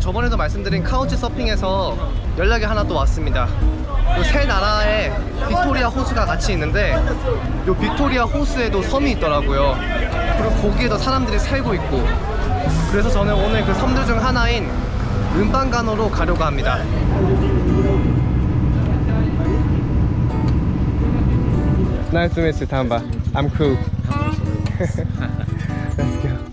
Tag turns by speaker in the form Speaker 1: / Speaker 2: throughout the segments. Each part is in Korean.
Speaker 1: 저번에도 말씀드린 카우치 서핑에서 연락이 하나 또 왔습니다. 요세 나라에 빅토리아 호수가 같이 있는데 요 빅토리아 호수에도 섬이 있더라고요. 그리고 거기에도 사람들이 살고 있고 그래서 저는 오늘 그 섬들 중 하나인 은반간호로 가려고 합니다. Nice to meet you. I'm cool. Let's go.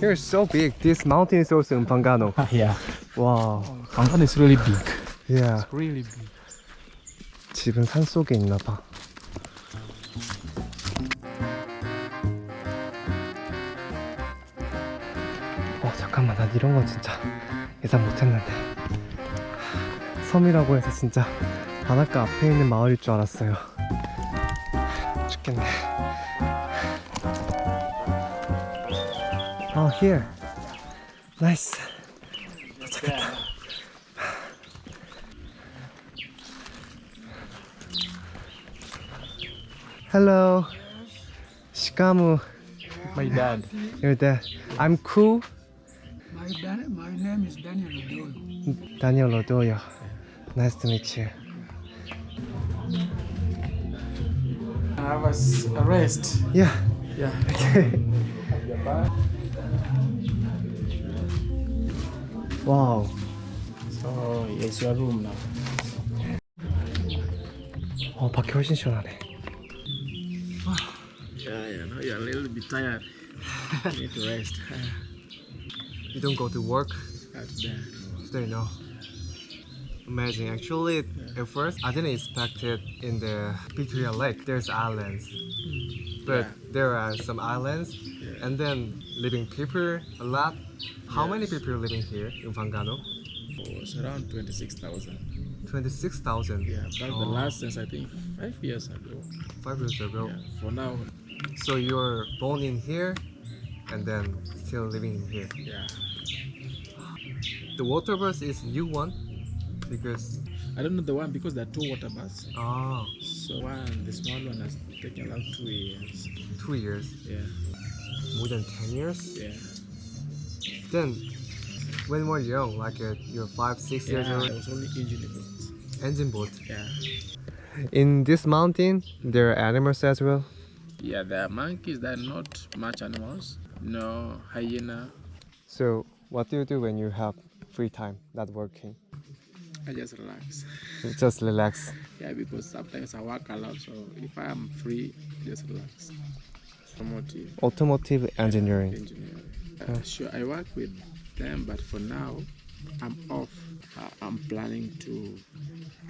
Speaker 1: Is so big. This mountain is also Umpangano.
Speaker 2: yeah.
Speaker 1: Wow.
Speaker 2: Bangkan is really big.
Speaker 1: Yeah.
Speaker 2: Really big.
Speaker 1: 집은 산 속에 있나 봐. 어 잠깐만 난 이런 건 진짜 예상 못했는데 섬이라고 해서 진짜 바닷가 앞에 있는 마을일 줄 알았어요. 죽겠네. here. Nice. Hello. Shikamu.
Speaker 2: My dad.
Speaker 1: Your dad. I'm cool.
Speaker 3: My, dad, my name is Daniel Odoyo.
Speaker 1: Daniel Odoyo. Nice to meet you.
Speaker 2: I was arrested.
Speaker 1: Yeah.
Speaker 2: Yeah. Okay.
Speaker 1: wow.
Speaker 2: So it's your room now.
Speaker 1: 어, 밖에 훨씬 시원하네.
Speaker 2: Yeah, yeah. Now you're a little bit tired. you need to rest.
Speaker 1: You don't go to work
Speaker 2: Out there.
Speaker 1: today, no? Amazing. Actually, at first, I didn't expect it in the Victoria Lake. There's islands. But
Speaker 2: Yeah.
Speaker 1: there are some islands.
Speaker 2: Yeah.
Speaker 1: And then living people a lot. How many people are living here in Fangano?
Speaker 2: It was around 26,000.
Speaker 1: 26,000.
Speaker 2: Yeah, that's the
Speaker 1: Oh.
Speaker 2: last since I think five years ago.
Speaker 1: Five years ago.
Speaker 2: Yeah, for now,
Speaker 1: So you're born in here and then still living in here.
Speaker 2: yeah.
Speaker 1: The water bus is U1 because
Speaker 2: I don't know the one because there are two water buses.
Speaker 1: ah
Speaker 2: So one, the small one has taken like two years.
Speaker 1: two years,
Speaker 2: Yeah,
Speaker 1: more than ten years.
Speaker 2: yeah.
Speaker 1: Then when we're young, like uh, you're five, six years
Speaker 2: Yeah,
Speaker 1: old,
Speaker 2: it was only engine boat.
Speaker 1: engine boat.
Speaker 2: Yeah.
Speaker 1: In this mountain, there are animals as well.
Speaker 2: Yeah, there are monkeys. There are not much animals. No hyena.
Speaker 1: So what do you do when you have free time, not working?
Speaker 2: I just relax.
Speaker 1: Just relax.
Speaker 2: Yeah, because sometimes I work a lot. So if I am free, just relax. Automotive
Speaker 1: Automotive engineering.
Speaker 2: engineering. Uh, sure, I work with them, but for now, I'm off. Uh, I'm planning to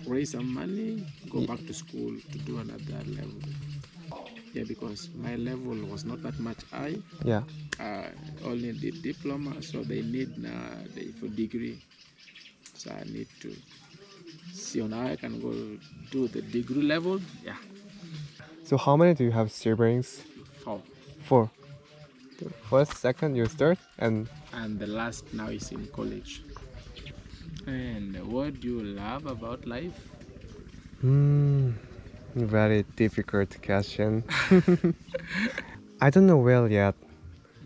Speaker 2: raise some money, go back to school to do another level. Yeah, because my level was not that much high.
Speaker 1: Yeah.
Speaker 2: uh, only the diploma, so they need uh, the for degree. So I need to see on how I can go do the degree level. Yeah,
Speaker 1: So how many do you have siblings?
Speaker 2: four.
Speaker 1: Four. The First, second, you third, and
Speaker 2: And the last now is in college. And what do you love about life?
Speaker 1: Hmm, very difficult question. I don't know well yet.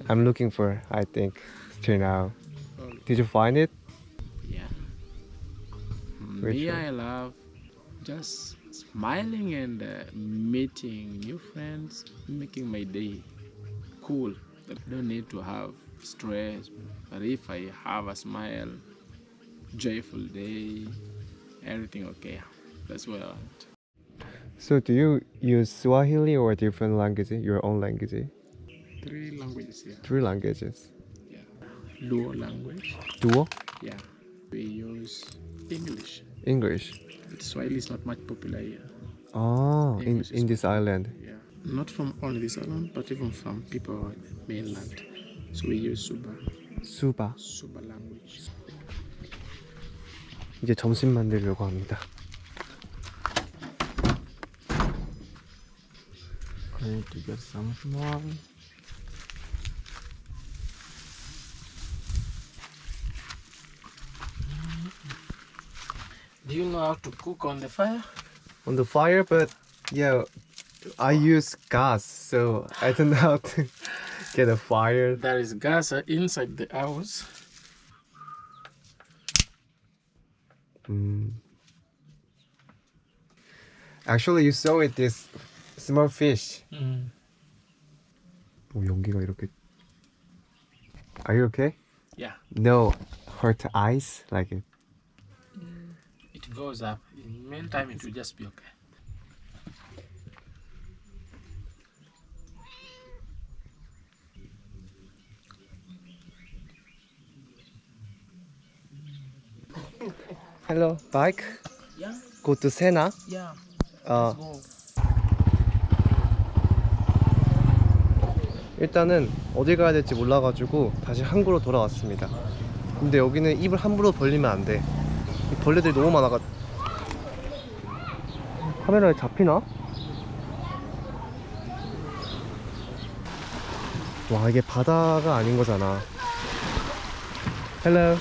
Speaker 1: I'm looking for, I think, still now. Did you find it?
Speaker 2: Yeah. Me. I love just smiling and uh, meeting new friends, making my day cool. I don't need to have stress, but if I have a smile, joyful day, everything okay. That's what I want.
Speaker 1: So do you use Swahili or different languages? Your own language?
Speaker 2: Three languages here.
Speaker 1: Three languages.
Speaker 2: Yeah. Luo language.
Speaker 1: Duo?
Speaker 2: Yeah. We use English.
Speaker 1: English.
Speaker 2: But Swahili is not much popular here.
Speaker 1: Oh, in,
Speaker 2: English is
Speaker 1: in this island.
Speaker 2: Yeah. Not from only this island, but even from people on the mainland. So we use Suba.
Speaker 1: 수바.
Speaker 2: Suba language.
Speaker 1: 이제 점심 만들려고 합니다.
Speaker 2: Okay, to get some more. Do you know how to cook on the fire?
Speaker 1: On the fire, but yeah, I use gas, so I don't know how to get a fire.
Speaker 2: There is gas uh, inside the house.
Speaker 1: 음. Actually, you saw it. This small fish. 오, 연기가 이렇게. Are you okay?
Speaker 2: Yeah,
Speaker 1: No hurt eyes like it.
Speaker 2: Goes up. In meantime, it will just be okay.
Speaker 1: Hello, bike.
Speaker 2: Yeah,
Speaker 1: Go to Sena.
Speaker 2: yeah.
Speaker 1: 어. 일단은 어디 가야 될지 몰라가지고 다시 항구로 돌아왔습니다. 근데 여기는 입을 함부로 벌리면 안 돼. 이 벌레들이 너무 많아가. 카메라에 잡히나? 와 이게 바다가 아닌 거잖아. 헬로.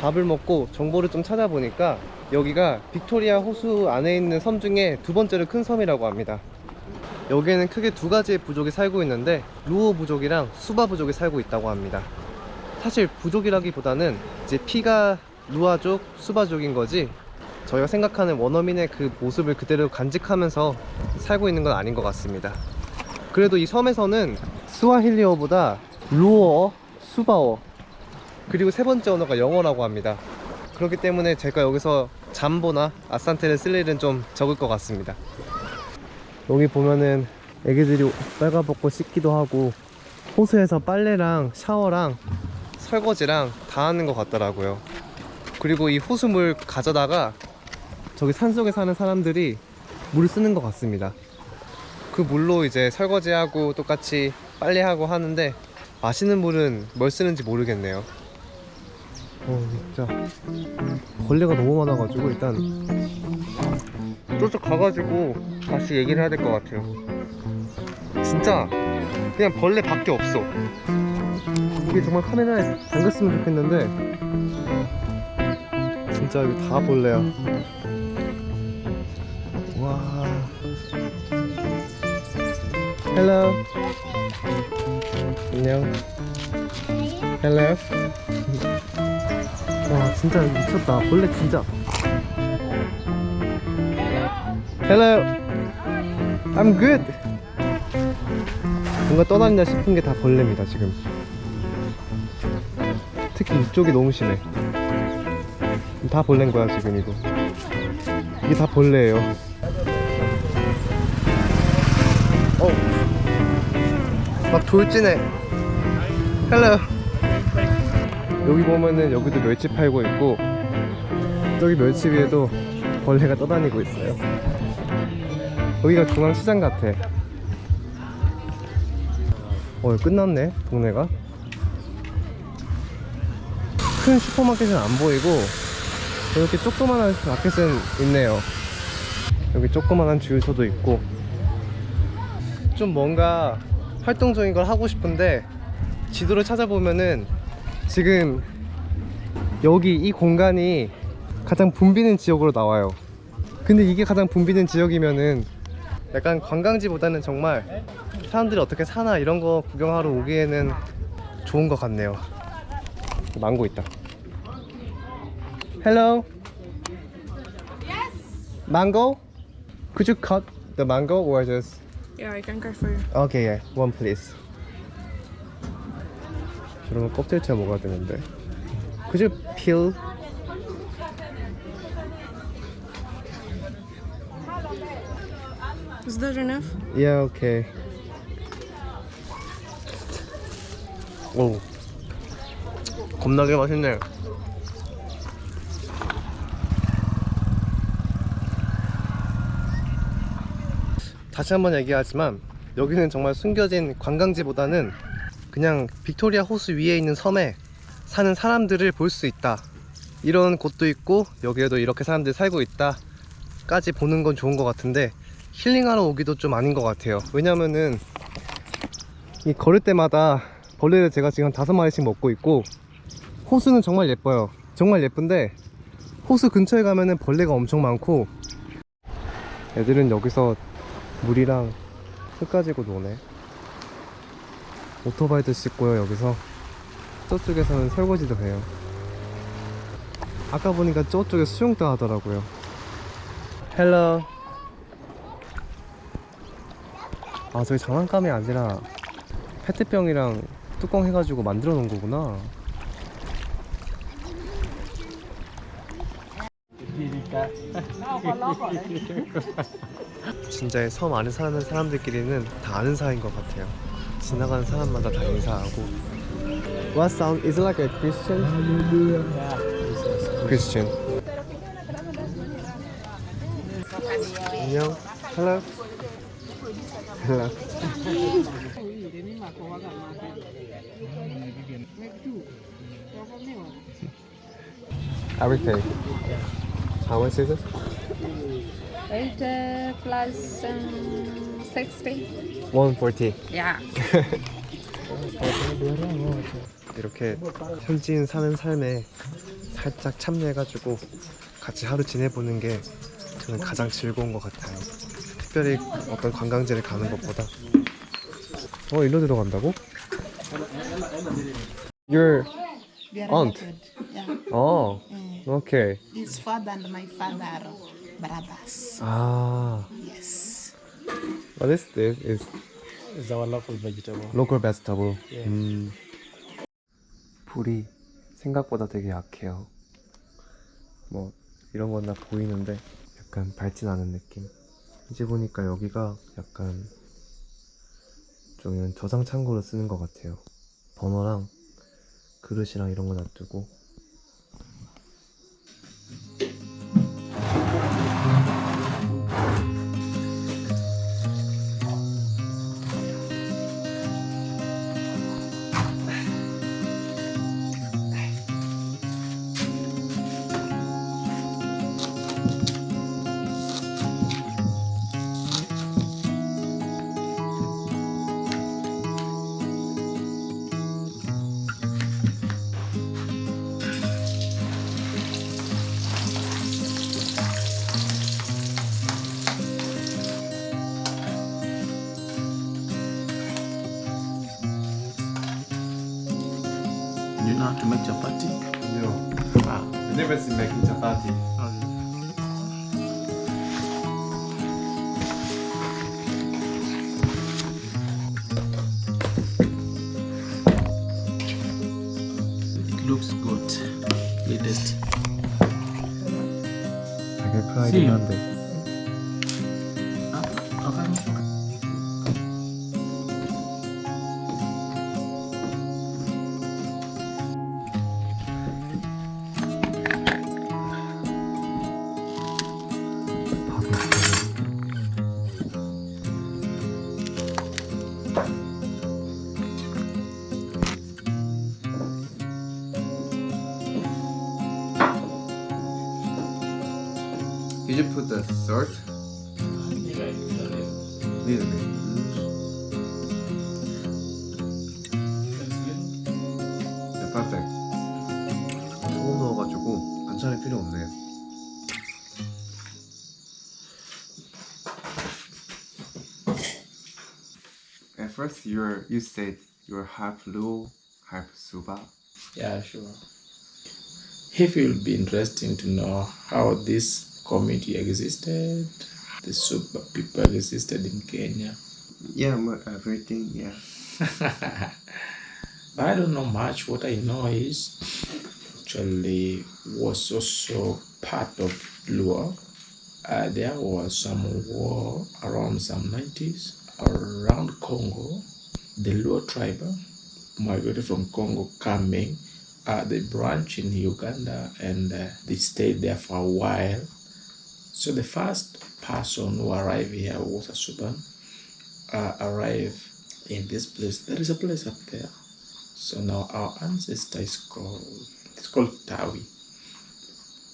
Speaker 1: 밥을 먹고 정보를 좀 찾아보니까 여기가 빅토리아 호수 안에 있는 섬 중에 두 번째로 큰 섬이라고 합니다. 여기에는 크게 두 가지의 부족이 살고 있는데 루오 부족이랑 수바 부족이 살고 있다고 합니다. 사실 부족이라기보다는 이제 피가 루아족, 수바족인 거지 저희가 생각하는 원어민의 그 모습을 그대로 간직하면서 살고 있는 건 아닌 것 같습니다. 그래도 이 섬에서는 스와힐리어보다 루어, 수바어 그리고 세 번째 언어가 영어라고 합니다. 그렇기 때문에 제가 여기서 잠보나 아산테를 쓸 일은 좀 적을 것 같습니다. 여기 보면은 애기들이 빨가벗고 씻기도 하고 호수에서 빨래랑 샤워랑 설거지랑 다 하는 것 같더라고요. 그리고 이 호수물 가져다가 저기 산속에 사는 사람들이 물을 쓰는 것 같습니다. 그 물로 이제 설거지하고 똑같이 빨래하고 하는데 마시는 물은 뭘 쓰는지 모르겠네요. 어 진짜 벌레가 너무 많아가지고 일단 저쪽 가가지고 다시 얘기를 해야 될 것 같아요. 진짜 그냥 벌레밖에 없어. 이게 정말 카메라에 담겼으면 좋겠는데 진짜 이거 다 벌레야. 와. 헬로. 안녕. 헬로. 와 진짜 미쳤다. 벌레 진짜. Hello. I'm good. 뭔가 떠다닌다 싶은 게 다 벌레입니다, 지금. 특히 이쪽이 너무 심해. 다 벌레인 거야, 지금 이거. 이게 다 벌레예요. 어. 막 돌진해. Hello. 여기 보면은 여기도 멸치 팔고 있고 저기 멸치 위에도 벌레가 떠다니고 있어요. 여기가 중앙시장 같아. 어, 끝났네, 동네가. 큰 슈퍼마켓은 안 보이고, 이렇게 조그만한 마켓은 있네요. 여기 조그만한 주유소도 있고. 좀 뭔가 활동적인 걸 하고 싶은데, 지도를 찾아보면은, 지금 여기 이 공간이 가장 붐비는 지역으로 나와요. 근데 이게 가장 붐비는 지역이면은 약간 관광지보다는 정말 사람들이 어떻게 사나 이런 거 구경하러 오기에는 좋은 것 같네요. 망고 있다. Hello. Mango? Could you cut the mango or just?
Speaker 4: Yeah, I can cut for you.
Speaker 1: Okay, yeah. One please. 저러면 껍질째 먹어야 되는데. Could you peel?
Speaker 4: Is that enough?
Speaker 1: Yeah, okay. 오. 겁나게 맛있네. 다시 한번 얘기하지만 여기는 정말 숨겨진 관광지보다는 그냥 빅토리아 호수 위에 있는 섬에 사는 사람들을 볼 수 있다. 이런 곳도 있고 여기에도 이렇게 사람들이 살고 있다 까지 보는 건 좋은 것 같은데 힐링하러 오기도 좀 아닌 것 같아요. 왜냐면은 이 걸을 때마다 벌레를 제가 지금 한 다섯 마리씩 먹고 있고 호수는 정말 예뻐요. 정말 예쁜데 호수 근처에 가면은 벌레가 엄청 많고 애들은 여기서 물이랑 흙 가지고 노네. 오토바이도 씻고요 여기서 저쪽에서는 설거지도 해요. 아까 보니까 저쪽에 수영도 하더라고요. 헬로. 아 저기 장난감이 아니라 페트병이랑 뚜껑 해가지고 만들어 놓은 거구나. 진짜 섬 안에 사는 사람들끼리는 다 아는 사이인 것 같아요. 지나가는 사람마다 다 인사하고. What sound is like a Christian? Christian. 안녕. Hello. Hello. Everything. How much is it?
Speaker 4: Eight uh, plus um, sixty.
Speaker 1: 140.
Speaker 4: Yeah.
Speaker 1: 이렇게 현지인 사는 삶에 살짝 참여해가지고 같이 하루 지내보는 게 저는 가장 즐거운 것 같아요. 특별히 어떤 관광지를 가는 것보다. 어, 일로 들어간다고? Your Aunt.
Speaker 5: Yeah.
Speaker 1: 어,
Speaker 5: Mm.
Speaker 1: 오케이.
Speaker 5: His father and my father are brothers.
Speaker 1: 아,
Speaker 5: Yes.
Speaker 1: what is this? Is
Speaker 6: It's our local vegetable.
Speaker 1: local vegetable.
Speaker 6: Yeah.
Speaker 1: 음. 불이 생각보다 되게 약해요. 뭐 이런 건 다 보이는데 약간 밝진 않은 느낌. 이제 보니까 여기가 약간 좀 이런 저장 창고로 쓰는 것 같아요. 버너랑 그릇이랑 이런 거 놔두고.
Speaker 2: you know how to make chapati?
Speaker 1: No.
Speaker 2: Ah, wow.
Speaker 1: I never see making chapati. Okay.
Speaker 2: It looks good. Latest. I can
Speaker 1: try it on there. Did you put the salt? Little bit. 네, perfect. 소금 넣어가지고 반찬이 필요 없네요. At first, you're you said you're half Luo, half Suba.
Speaker 2: Yeah, sure. If you'll be interesting to know how this community existed, the super people existed in Kenya.
Speaker 1: Yeah, everything. Yeah.
Speaker 2: but I don't know much. What I know is actually was also part of Luo. Uh, there was some war around some 90s around Congo. The Luo tribe migrated from Congo coming. Uh, they branch in Uganda and uh, they stayed there for a while. So the first person who arrived here was a Suban. Uh, arrived in this place. There is a place up there. So now our ancestor is called it's called Tawi.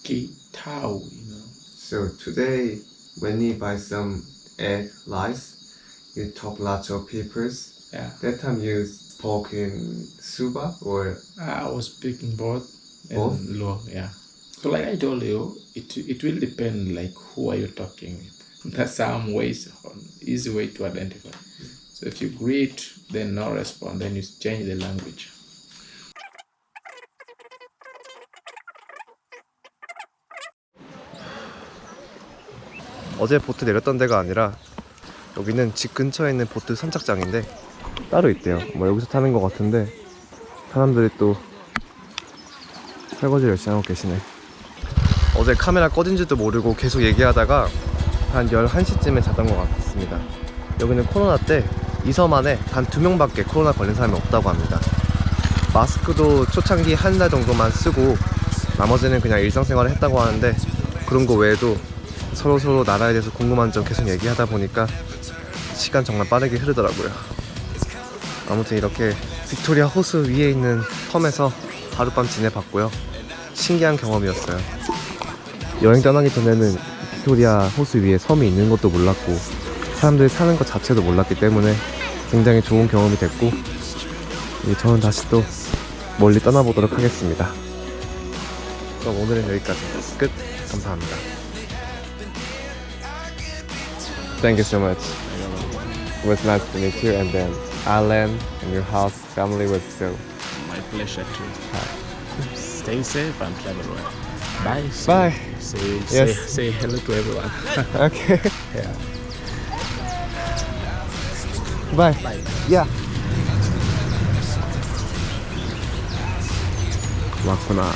Speaker 2: K Tau, you know.
Speaker 1: So today, when you buy some egg rice, you talk lots of papers.
Speaker 2: Yeah.
Speaker 1: That time you spoke in Suba or
Speaker 2: I was speaking both
Speaker 1: Both?
Speaker 2: Luo, yeah. So like I told you, it, it will depend like who are you talking with. That's some ways, easy way to identify. So if you greet, then no respond, then you change the language.
Speaker 1: 어제 보트 내렸던 데가 아니라 여기는 집 근처에 있는 보트 선착장인데 따로 있대요. 뭐 여기서 타는 것 같은데 사람들이 또 설거지 열심히 하고 계시네. 어제 카메라 꺼진지도 모르고 계속 얘기하다가 한 11시쯤에 잤던 것 같습니다. 여기는 코로나 때 이섬 안에 단 두 명밖에 코로나 걸린 사람이 없다고 합니다. 마스크도 초창기 한 달 정도만 쓰고 나머지는 그냥 일상생활을 했다고 하는데 그런 거 외에도 서로 서로 나라에 대해서 궁금한 점 계속 얘기하다 보니까 시간 정말 빠르게 흐르더라고요. 아무튼 이렇게 빅토리아 호수 위에 있는 섬에서 하룻밤 지내봤고요. 신기한 경험이었어요. 여행 떠나기 전에는 빅토리아 호수 위에 섬이 있는 것도 몰랐고 사람들이 사는 것 자체도 몰랐기 때문에 굉장히 좋은 경험이 됐고 저는 다시 또 멀리 떠나보도록 하겠습니다. 그럼 오늘은 여기까지 끝. 감사합니다. Thank you so much. It was nice to meet you and then Alan and your house family was so
Speaker 2: My pleasure too. Stay safe and travel well. Bye. See,
Speaker 1: Bye.
Speaker 2: Say,
Speaker 1: Yes.
Speaker 2: say, say hello to everyone.
Speaker 1: okay.
Speaker 2: yeah.
Speaker 1: Bye.
Speaker 2: Bye.
Speaker 1: Yeah. 왔구나.